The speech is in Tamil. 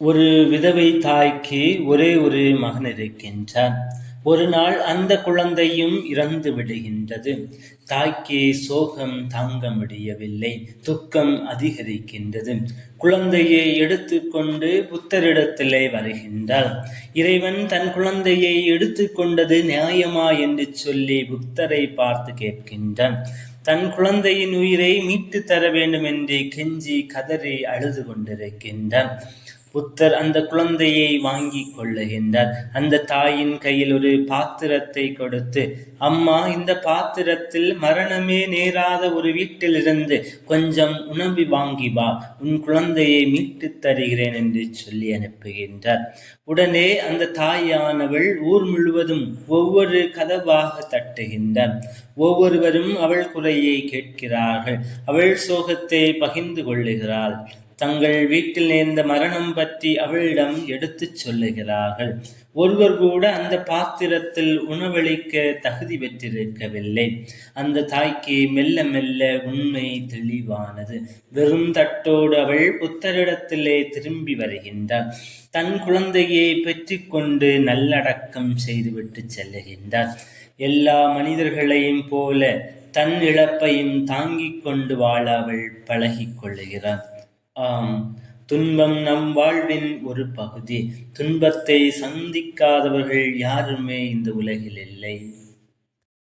ஒரு விதவை தாய்க்கு ஒரே ஒரு மகன் இருக்கின்றான். ஒரு நாள் அந்த குழந்தையும் இறந்து விடுகின்றது. தாய்க்கு சோகம் தாங்க முடியவில்லை துக்கம் அதிகரிக்கின்றது. குழந்தையை எடுத்துக்கொண்டு புத்தரிடத்திலே வருகின்றாள். இறைவன் தன் குழந்தையை எடுத்துக்கொண்டது நியாயமா என்று சொல்லி புத்தரை பார்த்து கேட்கின்றான். தன் குழந்தையின் உயிரை மீட்டு தர வேண்டும் என்று கெஞ்சி கதறி அழுது கொண்டிருக்கின்றான். புத்தர் அந்த குழந்தையை வாங்கி கொள்ளுகின்றார். அந்த தாயின் கையில் ஒரு பாத்திரத்தை கொடுத்து அம்மா இந்த பாத்திரத்தில் மரணமே நேராத ஒரு வீட்டிலிருந்து கொஞ்சம் உணவு வாங்கி வா உன் குழந்தையை மீட்டு தருகிறேன் என்று சொல்லி அனுப்புகின்றார். உடனே அந்த தாயானவள் ஊர் முழுவதும் ஒவ்வொரு கதவாக தட்டுகின்றார். ஒவ்வொருவரும் அவள் குறையை கேட்கிறார்கள். அவள் சோகத்தை பகிர்ந்து கொள்ளுகிறாள். தங்கள் வீட்டில் நேர்ந்த மரணம் பற்றி அவளிடம் எடுத்துச் சொல்லுகிறார்கள். ஒருவர் கூட அந்த பாத்திரத்தில் உணவளிக்க தகுதி பெற்றிருக்கவில்லை. அந்த தாய்க்கு மெல்ல மெல்ல உண்மை தெளிவானது. வெறும் தட்டோடு அவள் புத்தரிடத்திலே திரும்பி வருகின்றார் தன் குழந்தையை பெற்றுக்கொண்டு நல்லடக்கம் செய்துவிட்டு செல்லுகின்றார் எல்லா மனிதர்களையும் போல தன் இழப்பையும் தாங்கிக் கொண்டு வாழ அவள் பழகிக் கொள்ளுகிறார் ஆம். துன்பம் நம் வாழ்வின் ஒரு பகுதி. துன்பத்தை சந்திக்காதவர்கள் யாருமே இந்த உலகில் இல்லை.